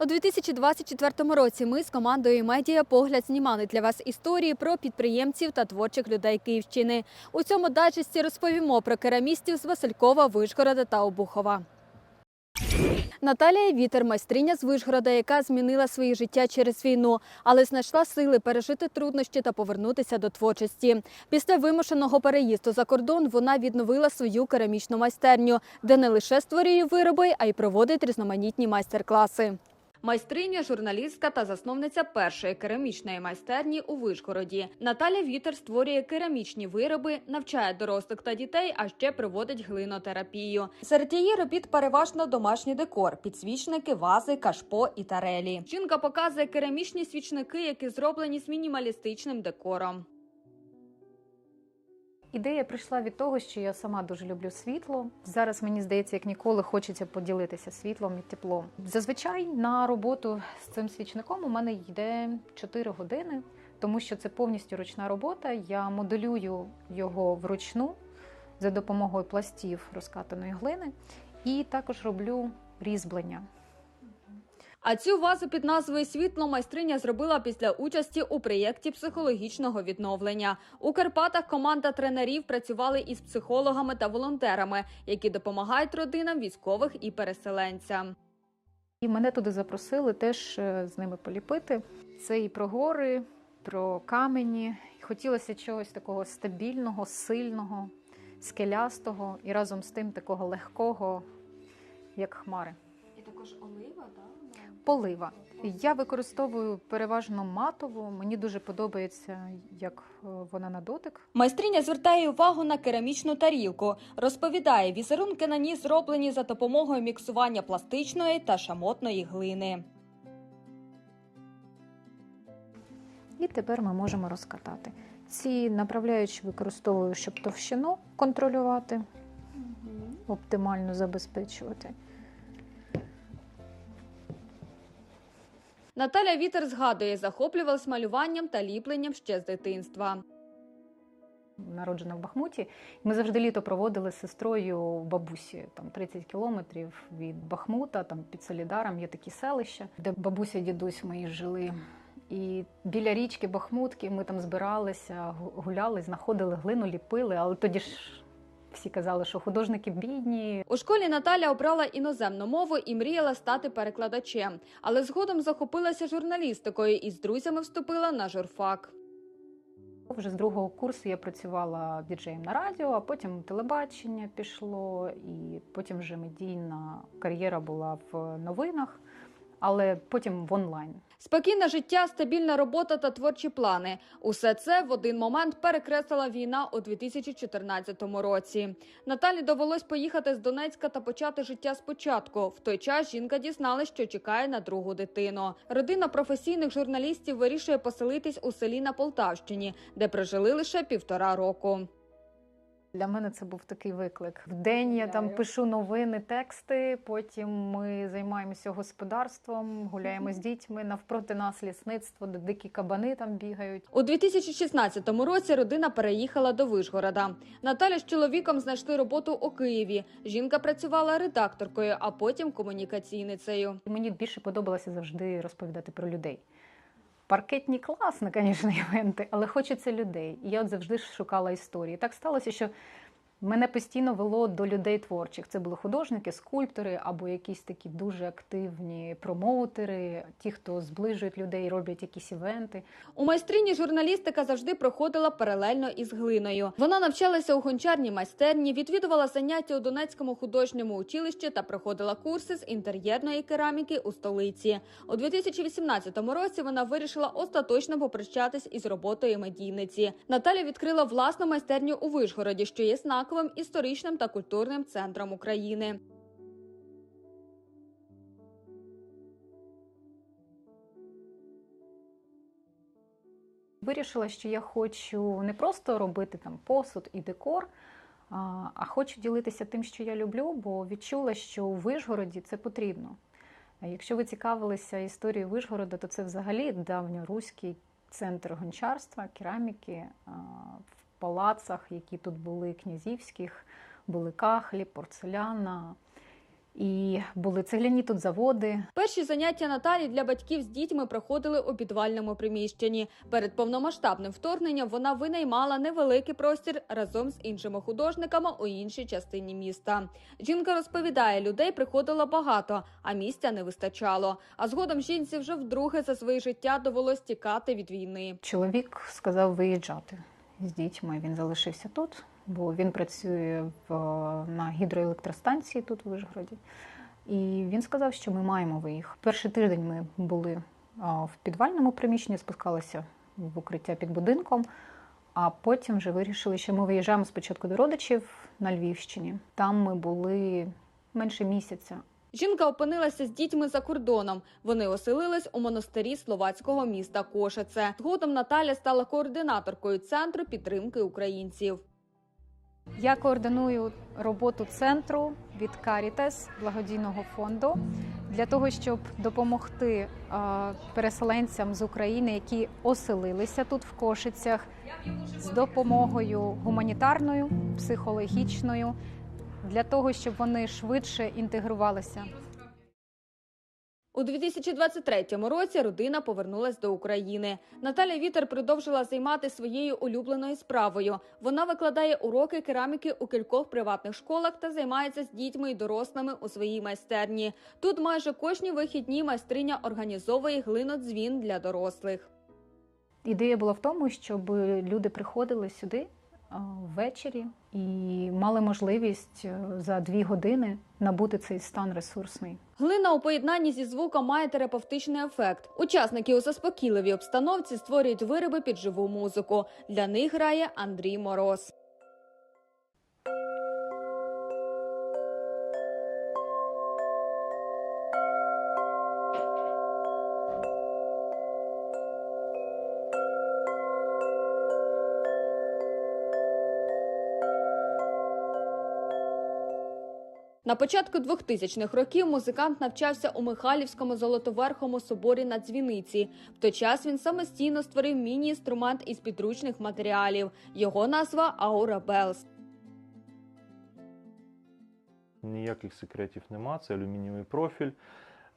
У 2024 році ми з командою медіа погляд знімали для вас історії про підприємців та творчих людей Київщини. У цьому дайджесті розповімо про керамістів з Василькова, Вишгорода та Обухова. Наталія Вітер, майстриня з Вишгорода, яка змінила своє життя через війну, але знайшла сили пережити труднощі та повернутися до творчості. Після вимушеного переїзду за кордон вона відновила свою керамічну майстерню, де не лише створює вироби, а й проводить різноманітні майстер-класи. Майстриня, журналістка та засновниця першої керамічної майстерні у Вишгороді. Наталя Вітер створює керамічні вироби, навчає дорослих та дітей, а ще проводить глинотерапію. Серед її робіт переважно домашній декор, підсвічники, вази, кашпо і тарелі. Жінка показує керамічні свічники, які зроблені з мінімалістичним декором. Ідея прийшла від того, що я сама дуже люблю світло. Зараз мені здається, як ніколи хочеться поділитися світлом і теплом. Зазвичай на роботу з цим свічником у мене йде 4 години, тому що це повністю ручна робота. Я моделюю його вручну за допомогою пластів розкатаної глини, і також роблю різьблення. А цю вазу під назвою Світло майстриня зробила після участі у проєкті психологічного відновлення. У Карпатах команда тренерів працювали із психологами та волонтерами, які допомагають родинам військових і переселенцям. І мене туди запросили теж е, з ними поліпити. Це і про гори, про камені. Хотілося чогось такого стабільного, сильного, скелястого і разом з тим такого легкого, як хмари. І також олива, так? Полива. Я використовую переважно матову. Мені дуже подобається, як е, вона на дотик. Майстриня звертає увагу на керамічну тарілку. Розповідає, візерунки на ній зроблені за допомогою міксування пластичної та шамотної глини. І тепер ми можемо розкатати. Ці направляючі використовую, щоб товщину контролювати, оптимально забезпечувати. Наталя Вітер згадує, захоплювалась малюванням та ліпленням ще з дитинства. Народжена в Бахмуті. Ми завжди літо проводили з сестрою в бабусі, там 30 кілометрів від Бахмута, там під Солідаром є такі селища, де бабуся дідусь мої жили. І біля річки Бахмутки ми там збиралися, гуляли, знаходили глину, ліпили, але тоді ж всі казали, що художники бідні, У школі Наталя обрала іноземну мову і мріяла стати перекладачем, але згодом захопилася журналістикою і з друзями вступила на журфак. Вже з другого курсу я працювала діджеєм на радіо, а потім телебачення пішло, і потім вже медійна кар'єра була в новинах, але потім в онлайн. Спокійне життя, стабільна робота та творчі плани. Усе це в один момент перекреслила війна у 2014 році. Наталі довелось поїхати з Донецька та почати життя спочатку. В той час жінка дізналась, що чекає на другу дитину. Родина професійних журналістів вирішує поселитись у селі на Полтавщині, де прожили лише півтора року. Для мене це був такий виклик. В день я там пишу новини, тексти. Потім ми займаємося господарством, гуляємо з дітьми. Навпроти нас лісництво, де дикі кабани там бігають. У 2016 році родина переїхала до Вишгорода. Наталя з чоловіком знайшли роботу у Києві. Жінка працювала редакторкою, а потім комунікаційницею. Мені більше подобалося завжди розповідати про людей. Паркетні класно, звісно, івенти, але хочеться людей. І я от завжди шукала історії. Так сталося, що мене постійно вело до людей творчих. Це були художники, скульптори або якісь такі дуже активні промоутери, ті, хто зближують людей, роблять якісь івенти. У майстрині журналістика завжди проходила паралельно із глиною. Вона навчалася у гончарній майстерні, відвідувала заняття у Донецькому художньому училищі та проходила курси з інтер'єрної кераміки у столиці. У 2018 році вона вирішила остаточно попрощатись із роботою медійниці. Наталя відкрила власну майстерню у Вишгороді, що є знаковим історичним та культурним центром України. Вирішила, що я хочу не просто робити там посуд і декор, а хочу ділитися тим, що я люблю, бо відчула, що у Вишгороді це потрібно. Якщо ви цікавилися історією Вишгорода, то це взагалі давньоруський центр гончарства, кераміки палацах, які тут були князівських, були кахлі, порцеляна. І були цегляні тут заводи. Перші заняття Наталі для батьків з дітьми проходили у підвальному приміщенні. Перед повномасштабним вторгненням вона винаймала невеликий простір разом з іншими художниками у іншій частині міста. Жінка розповідає, людей приходило багато, а місця не вистачало. А згодом жінці вже вдруге за своє життя довелось тікати від війни. Чоловік сказав виїжджати з дітьми. Він залишився тут, бо він працює в, на гідроелектростанції тут в Вишгороді. І він сказав, що ми маємо виїхати. Перший тиждень ми були в підвальному приміщенні, спускалися в укриття під будинком. А потім вже вирішили, що ми виїжджаємо спочатку до родичів на Львівщині. Там ми були менше місяця. Жінка опинилася з дітьми за кордоном. Вони оселились у монастирі словацького міста Кошице. Згодом Наталя стала координаторкою центру підтримки українців. Я координую роботу центру від Caritas, благодійного фонду для того, щоб допомогти е, переселенцям з України, які оселилися тут в Кошицях, з допомогою гуманітарною, психологічною, для того, щоб вони швидше інтегрувалися. У 2023 році родина повернулась до України. Наталя Вітер продовжила займати своєю улюбленою справою. Вона викладає уроки кераміки у кількох приватних школах та займається з дітьми і дорослими у своїй майстерні. Тут майже кожні вихідні майстриня організовує глинодзвін для дорослих. Ідея була в тому, щоб люди приходили сюди ввечері і мали можливість е, за дві години набути цей стан ресурсний. Глина у поєднанні зі звуком має терапевтичний ефект. Учасники у заспокійливій обстановці створюють вироби під живу музику. Для них грає Андрій Мороз. На початку 2000-х років музикант навчався у Михайлівському золотоверхому соборі на дзвіниці. В той час він самостійно створив міні-інструмент із підручних матеріалів. Його назва Аура Белс. Ніяких секретів нема. Це алюмінієвий профіль,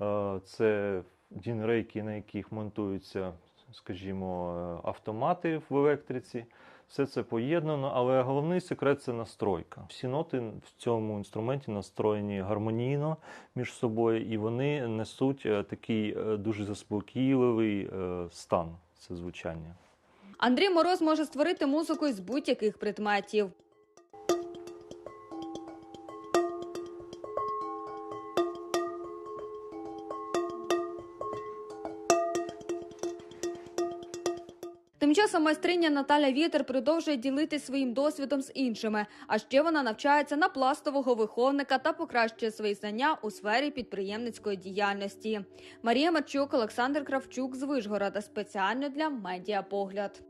е, це дінрейки, на яких монтуються, скажімо, е, автомати в електриці. Все це поєднано, але головний секрет це настройка. Всі ноти в цьому інструменті настроєні гармонійно між собою, і вони несуть е, такий е, дуже заспокійливий е, стан. Це звучання. Андрій Мороз може створити музику із будь-яких предметів. Тим часом майстриня Наталя Вітер продовжує ділитися своїм досвідом з іншими. А ще вона навчається на пластового виховника та покращує свої знання у сфері підприємницької діяльності. Марія Марчук, Олександр Кравчук з Вишгорода спеціально для медіапогляд.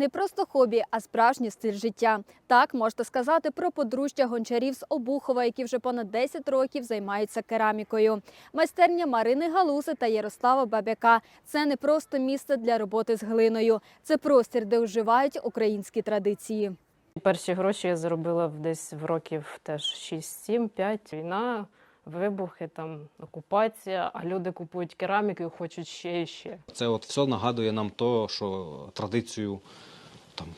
Не просто хобі, а справжній стиль життя. Так можна сказати про подружжя гончарів з Обухова, які вже понад 10 років займаються керамікою. Майстерня Марини Галуси та Ярослава Бабяка це не просто місце для роботи з глиною, це простір, де вживають українські традиції. Перші гроші я заробила десь в років теж 6-7-5. Війна, вибухи, там окупація, а люди купують кераміку і хочуть ще і ще. Це от все нагадує нам то, що традицію, там,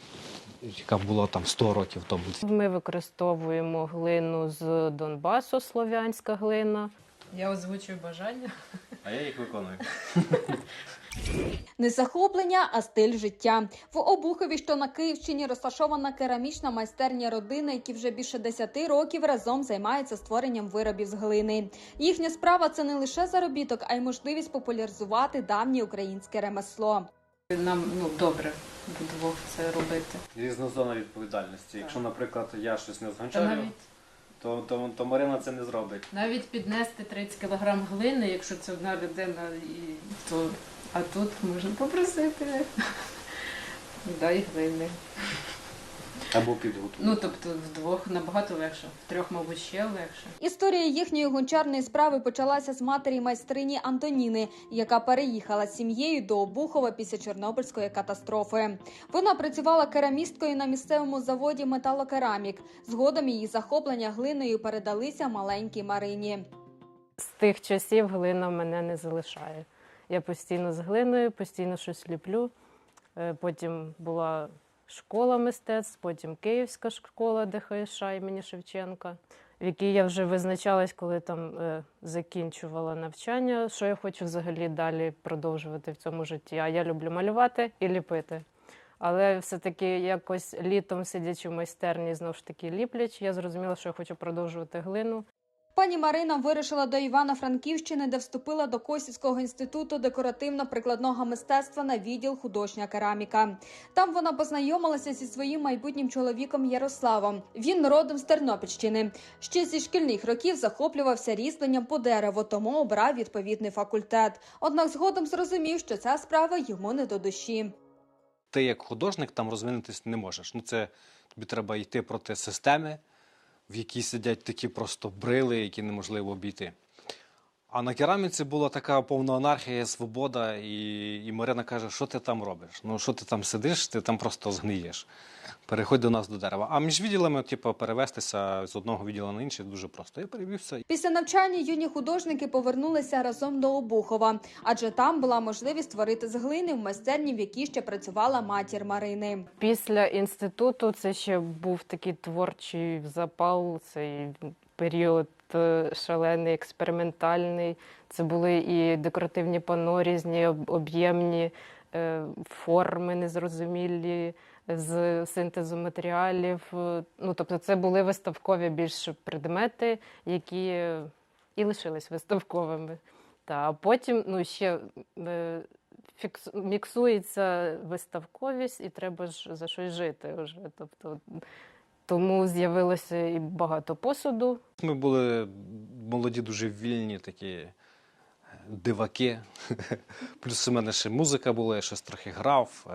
яка була там 100 років тому. Ми використовуємо глину з Донбасу, слов'янська глина. Я озвучую бажання. А я їх виконую. Не захоплення, а стиль життя. В Обухові, що на Київщині, розташована керамічна майстерня родини, які вже більше 10 років разом займаються створенням виробів з глини. Їхня справа це не лише заробіток, а й можливість популяризувати давнє українське ремесло. Нам ну добре вдвох це робити. Різна зона відповідальності. Якщо, наприклад, я щось не зганчаю, навіть то, то, то Марина це не зробить. навіть піднести 30 кг глини, якщо це одна людина, і то а тут можна попросити. Дай глини. Або підготувати. Ну, тобто вдвох набагато легше, втрьох, мабуть, ще легше. Історія їхньої гончарної справи почалася з матері майстрині Антоніни, яка переїхала з сім'єю до Обухова після Чорнобильської катастрофи. Вона працювала керамісткою на місцевому заводі Металокерамік. Згодом її захоплення глиною передалися маленькій Марині. З тих часів глина мене не залишає. Я постійно з глиною, постійно щось ліплю. Е, Потім була школа мистецтв, потім Київська школа ДХШ імені Шевченка, в якій я вже визначалась, коли там е, закінчувала навчання, що я хочу взагалі далі продовжувати в цьому житті. А я люблю малювати і ліпити. Але все-таки якось літом, сидячи в майстерні, знову ж таки ліплячи, я зрозуміла, що я хочу продовжувати глину. Пані Марина вирушила до Івано-Франківщини, де вступила до Косівського інституту декоративно-прикладного мистецтва на відділ художня кераміка. Там вона познайомилася зі своїм майбутнім чоловіком Ярославом. Він родом з Тернопільщини. Ще зі шкільних років захоплювався різьбленням по дереву, тому обрав відповідний факультет. Однак згодом зрозумів, що ця справа йому не до душі. Ти як художник там розвинутись не можеш. Ну це тобі треба йти проти системи, в якій сидять такі просто брили, які неможливо обійти. А на кераміці була така повна анархія, свобода, і, і Марина каже, що ти там робиш? Ну що ти там сидиш, ти там просто згниєш. Переходь до нас до дерева. А між відділами, типу, перевестися з одного відділу на інший дуже просто. Я перевівся Після навчання юні художники повернулися разом до Обухова, адже там була можливість створити з глини в майстерні, в якій ще працювала матір Марини. Після інституту це ще був такий творчий запал, цей період шалений, експериментальний. Це були і декоративні пано, різні об'ємні е, форми незрозумілі з синтезу матеріалів. Е, Ну, тобто, це були виставкові більш предмети, які е, і лишились виставковими. Та, потім ну, ще е, фікс... міксується виставковість, і треба ж за щось жити вже. Тобто, тому з'явилося і багато посуду. Ми були молоді, дуже вільні такі е, диваки. Плюс у мене ще музика була, я щось трохи грав.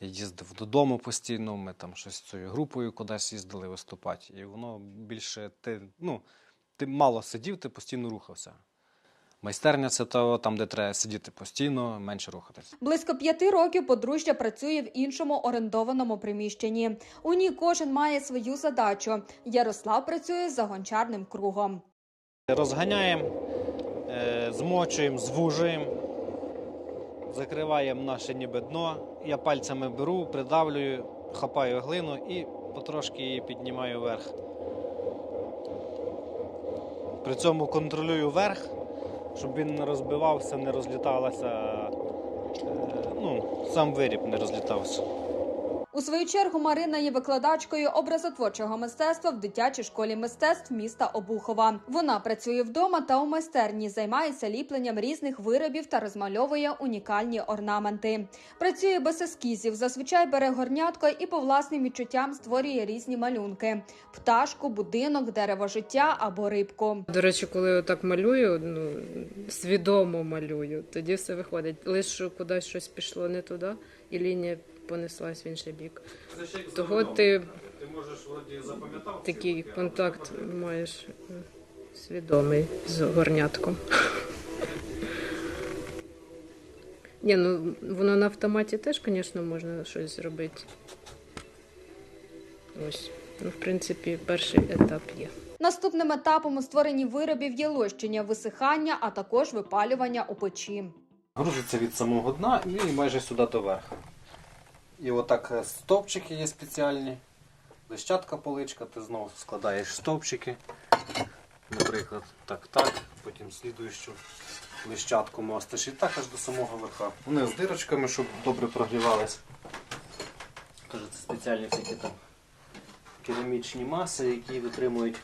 Я їздив додому постійно, ми там щось з цією групою кудись їздили виступати. І воно більше ти, ну, ти мало сидів, ти постійно рухався. Майстерня це то, там, де треба сидіти постійно, менше рухатись. Близько п'яти років подружжя працює в іншому орендованому приміщенні. У ній кожен має свою задачу. Ярослав працює за гончарним кругом. Розганяємо, е, змочуємо, звужуємо, закриваємо наше ніби дно. Я пальцями беру, придавлюю, хапаю глину і потрошки її піднімаю вверх. При цьому контролюю верх, щоб він не розбивався, не розліталася. е, Ну, сам виріб не розлітався. У свою чергу Марина є викладачкою образотворчого мистецтва в дитячій школі мистецтв міста Обухова. Вона працює вдома та у майстерні, займається ліпленням різних виробів та розмальовує унікальні орнаменти. Працює без ескізів, зазвичай бере горнятко і по власним відчуттям створює різні малюнки: пташку, будинок, дерево життя або рибку. До речі, коли я так малюю, ну свідомо малюю, тоді все виходить. Лише кудись щось пішло не туди, і лінія понеслась в інший бік. Того ти можеш такий контакт маєш е, свідомий з горнятком. Ні, ну воно на автоматі теж, звісно, можна щось зробити. Ось. Ну, в принципі, перший етап є. Наступним етапом у створенні виробів є лощення, висихання, а також випалювання у печі. Грузиться від самого дна і майже сюди до верху. І отак е, стовпчики є спеціальні. Лищатка поличка, ти знову складаєш стовпчики. Наприклад, так, так, потім слідуючу лищатку мостиш і так аж до самого верха. Вони з дирочками, щоб добре прогрівались. Тож це спеціальні всякі там керамічні маси, які витримують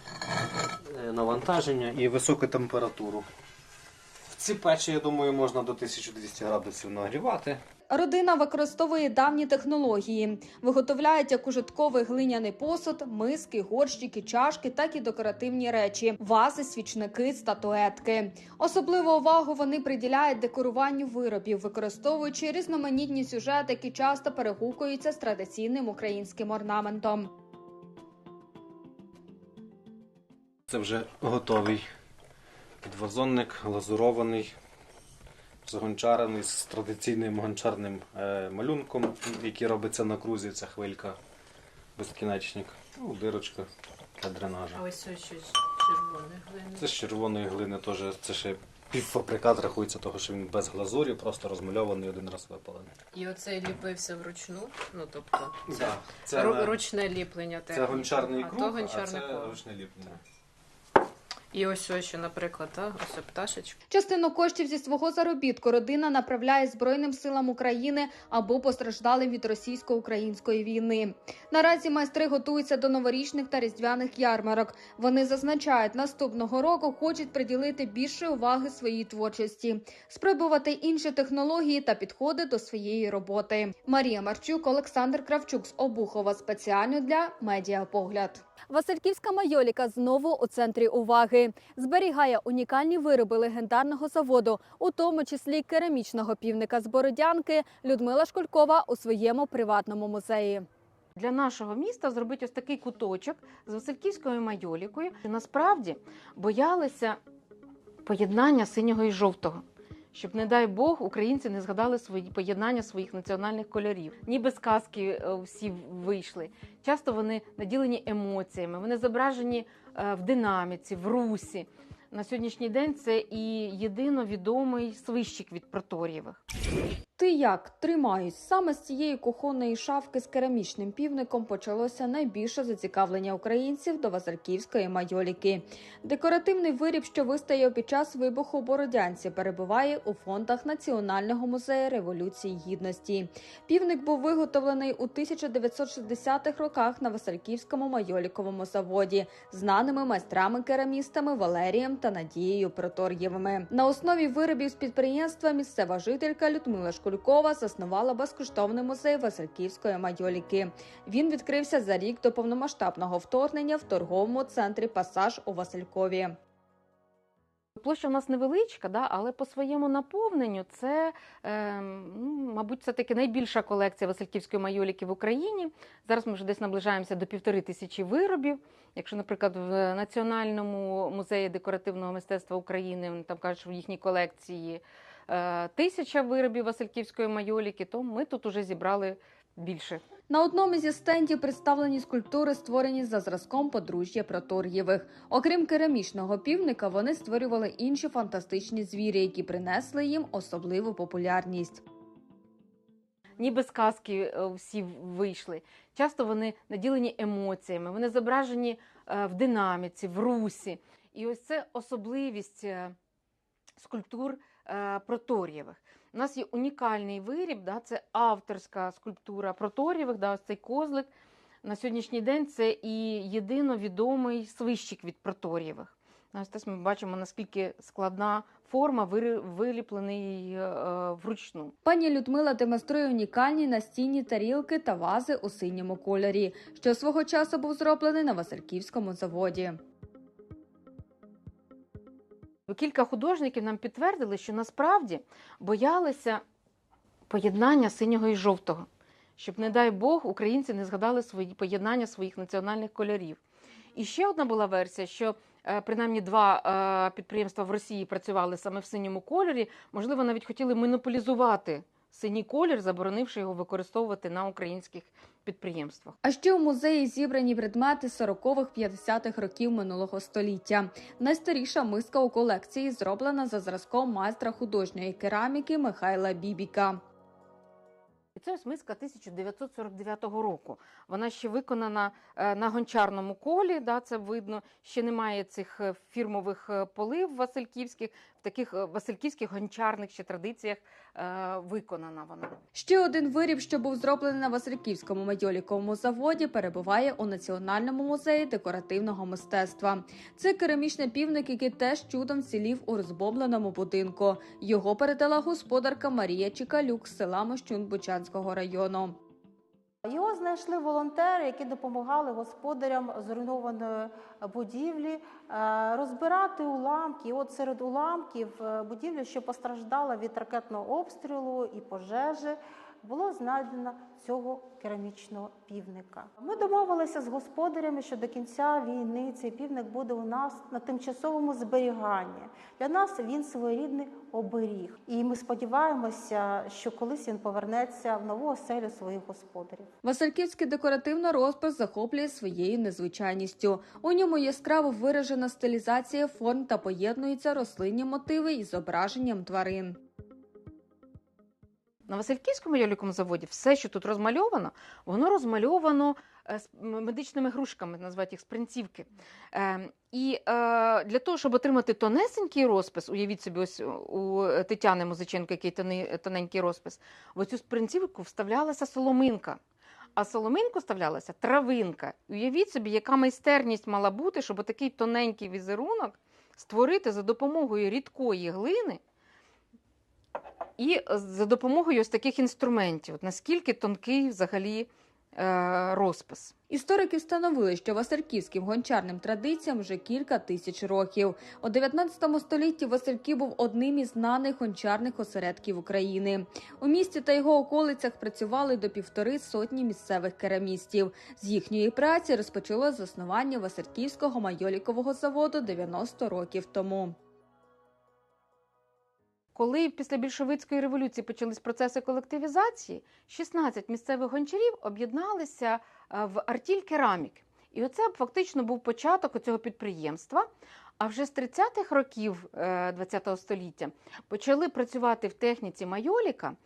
е, навантаження і високу температуру. В ці печі, я думаю, можна до 1200 градусів нагрівати. Родина використовує давні технології, виготовляють як ужитковий глиняний посуд, миски, горщики, чашки, так і декоративні речі, вази, свічники, статуетки. Особливу увагу вони приділяють декоруванню виробів, використовуючи різноманітні сюжети, які часто перегукуються з традиційним українським орнаментом. Це вже готовий підвазонник, глазурований, загончарений з традиційним гончарним е, малюнком, який робиться на крузі, ця хвилька, безкінечник. Ну, дирочка для дренажа. А ось ось щось червоне глини. Це з червоної глини теж, це ще півфабрикат рахується, того, що він без глазурі, просто розмальований один раз випалений. І оцей ліпився вручну. Ну тобто це Да, це, ру- ручне ліплення. це гончарний а круг, то а це коло. ручне ліплення. І ось ось наприклад, та, ось пташечка. Частину коштів зі свого заробітку родина направляє Збройним силам України або постраждалим від російсько-української війни. Наразі майстри готуються до новорічних та різдвяних ярмарок. Вони зазначають, наступного року хочуть приділити більше уваги своїй творчості, спробувати інші технології та підходи до своєї роботи. Марія Марчук, Олександр Кравчук з Обухова спеціально для Медіапогляд. Васильківська майоліка знову у центрі уваги. Зберігає унікальні вироби легендарного заводу, у тому числі керамічного півника з Бородянки Людмила Шкулькова у своєму приватному музеї. для нашого міста зробити ось такий куточок з Васильківською майолікою. Насправді боялися поєднання синього і жовтого. Щоб, не дай Бог, українці не згадали свої поєднання своїх національних кольорів. Ніби сказки е, всі вийшли. Часто вони наділені емоціями, вони зображені е, в динаміці, в русі. На сьогоднішній день це і єдино відомий свищик від Протор'євих. Ти як тримаюсь? Саме з цієї кухонної шафки з керамічним півником почалося найбільше зацікавлення українців до Васильківської майоліки. Декоративний виріб, що вистояв під час вибуху Бородянці, перебуває у фондах Національного музею революції гідності. Півник був виготовлений у 1960-х роках на Васильківському майоліковому заводі, знаними майстрами-керамістами Валерієм та Надією Протор'євими. На основі виробів з підприємства місцева жителька Людмила Шкулькова заснувала безкоштовний музей Васильківської майоліки. Він відкрився за рік до повномасштабного вторгнення в торговому центрі Пасаж у Василькові. Площа у нас невеличка, да, але по своєму наповненню це, е, мабуть, це таки найбільша колекція Васильківської майоліки в Україні. Зараз ми вже десь наближаємося до півтори тисячі виробів. Якщо, наприклад, в Національному музеї декоративного мистецтва України там кажуть, що в їхній колекції тисяча виробів Васильківської майоліки, то ми тут уже зібрали більше. На одному зі стендів представлені скульптури, створені за зразком подружжя Протор'євих. Окрім керамічного півника, вони створювали інші фантастичні звірі, які принесли їм особливу популярність. ніби сказки е, всі вийшли. Часто вони наділені емоціями, вони зображені е, в динаміці, в русі. І ось це особливість е, скульптур е, Протор'євих. У нас є унікальний виріб, да, це авторська скульптура Протор'євих, да, ось цей козлик. На сьогоднішній день це і єдино відомий свищик від Протор'євих. Ось ми бачимо, наскільки складна форма, виліплений е, е, вручну. Пані Людмила демонструє унікальні настінні тарілки та вази у синьому кольорі, що свого часу був зроблений на Васильківському заводі. Кілька художників нам підтвердили, що насправді боялися поєднання синього і жовтого, щоб, не дай Бог, українці не згадали свої поєднання своїх національних кольорів. І ще одна була версія, що е, принаймні два е, підприємства в Росії працювали саме в синьому кольорі, можливо, навіть хотіли монополізувати синій колір, заборонивши його використовувати на українських підприємствах. А ще у музеї зібрані предмети 40-х, 50-х років минулого століття. Найстаріша миска у колекції зроблена за зразком майстра художньої кераміки Михайла Бібіка. І це ось миска 1949 року. Вона ще виконана е, на гончарному колі, да, це видно. Ще немає цих е, фірмових е, полив васильківських, в таких васильківських гончарних ще традиціях виконана вона. Ще один виріб, що був зроблений на Васильківському майоліковому заводі, перебуває у Національному музеї декоративного мистецтва. Це керамічний півник, який теж чудом вцілів у розбомбленому будинку. Його передала господарка Марія Чікалюк з села Мощун Бучанського району. Його знайшли волонтери, які допомагали господарям зруйнованої будівлі е, розбирати уламки. От серед уламків е, будівлі, що постраждала від ракетного обстрілу і пожежі, було знайдено цього керамічного півника. Ми домовилися з господарями, що до кінця війни цей півник буде у нас на тимчасовому зберіганні. Для нас він своєрідний оберіг. І ми сподіваємося, що колись він повернеться в нову оселю своїх господарів. Васильківський декоративний розпис захоплює своєю незвичайністю. У ньому яскраво виражена стилізація форм та поєднуються рослинні мотиви із зображенням тварин. На Васильківському яліковому заводі все, що тут розмальовано, воно розмальовано е, з медичними грушками, називають їх спринцівки. Е, І е, для того, щоб отримати тонесенький розпис, уявіть собі, ось у Тетяни Музиченко, який тоненький розпис, в оцю спринцівку вставлялася соломинка. А соломинку вставлялася травинка. Уявіть собі, яка майстерність мала бути, щоб такий тоненький візерунок створити за допомогою рідкої глини і за допомогою ось таких інструментів. От наскільки тонкий взагалі е, розпис. Історики встановили, що Васильківським гончарним традиціям вже кілька тисяч років. У 19 столітті Васильків був одним із знаних гончарних осередків України. У місті та його околицях працювали до півтори сотні місцевих керамістів. З їхньої праці розпочало заснування Васильківського майолікового заводу 90 років тому. Коли після більшовицької революції почались процеси колективізації, 16 місцевих гончарів об'єдналися е, в артіль керамік. І оце фактично був початок цього підприємства. А вже з 30-х років ХХ століття почали працювати в техніці майоліка,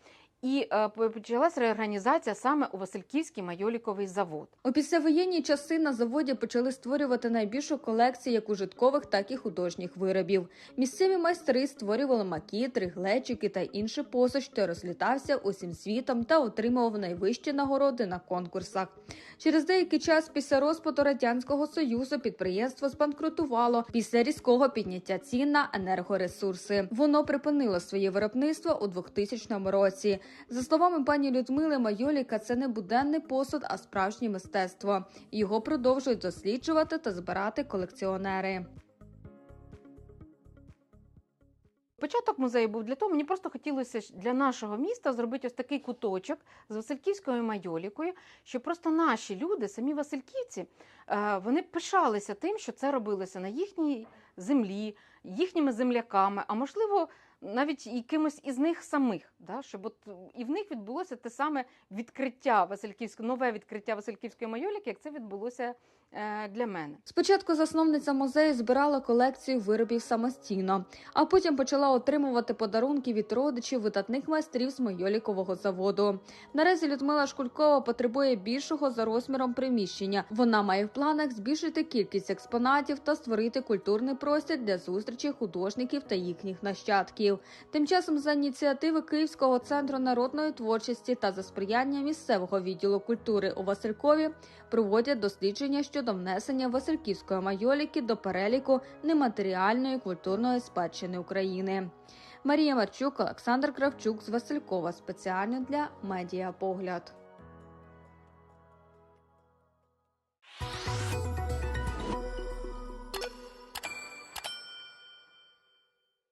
і е, почалась реорганізація саме у Васильківський майоліковий завод. У післявоєнні часи на заводі почали створювати найбільшу колекцію як ужиткових, так і художніх виробів. Місцеві майстри створювали макітри, глечики та інший посуд, що розлітався усім світом та отримував найвищі нагороди на конкурсах. Через деякий час після розпаду радянського союзу підприємство збанкрутувало після різкого підняття цін на енергоресурси. Воно припинило своє виробництво у 2000 році. За словами пані Людмили Майоліка, це не буденний посуд, а справжнє мистецтво. Його продовжують досліджувати та збирати колекціонери. Початок музею був для того, мені просто хотілося для нашого міста зробити ось такий куточок з Васильківською майолікою, щоб просто наші люди, самі Васильківці, е, вони пишалися тим, що це робилося на їхній землі, їхніми земляками, а можливо, навіть якимось із них самих, да? щоб от і в них відбулося те саме відкриття Васильківського, нове відкриття Васильківської майоліки, як це відбулося для мене. Спочатку засновниця музею збирала колекцію виробів самостійно, а потім почала отримувати подарунки від родичів видатних майстрів з Майолікового заводу. Наразі Людмила Шкулькова потребує більшого за розміром приміщення. Вона має в планах збільшити кількість експонатів та створити культурний простір для зустрічі художників та їхніх нащадків. Тим часом за ініціативи Київського центру народної творчості та за сприяння місцевого відділу культури у Василькові проводять дослідження щодо внесення Васильківської майоліки до переліку нематеріальної культурної спадщини України. Марія Марчук, Олександр Кравчук з Василькова спеціально для медіапогляд.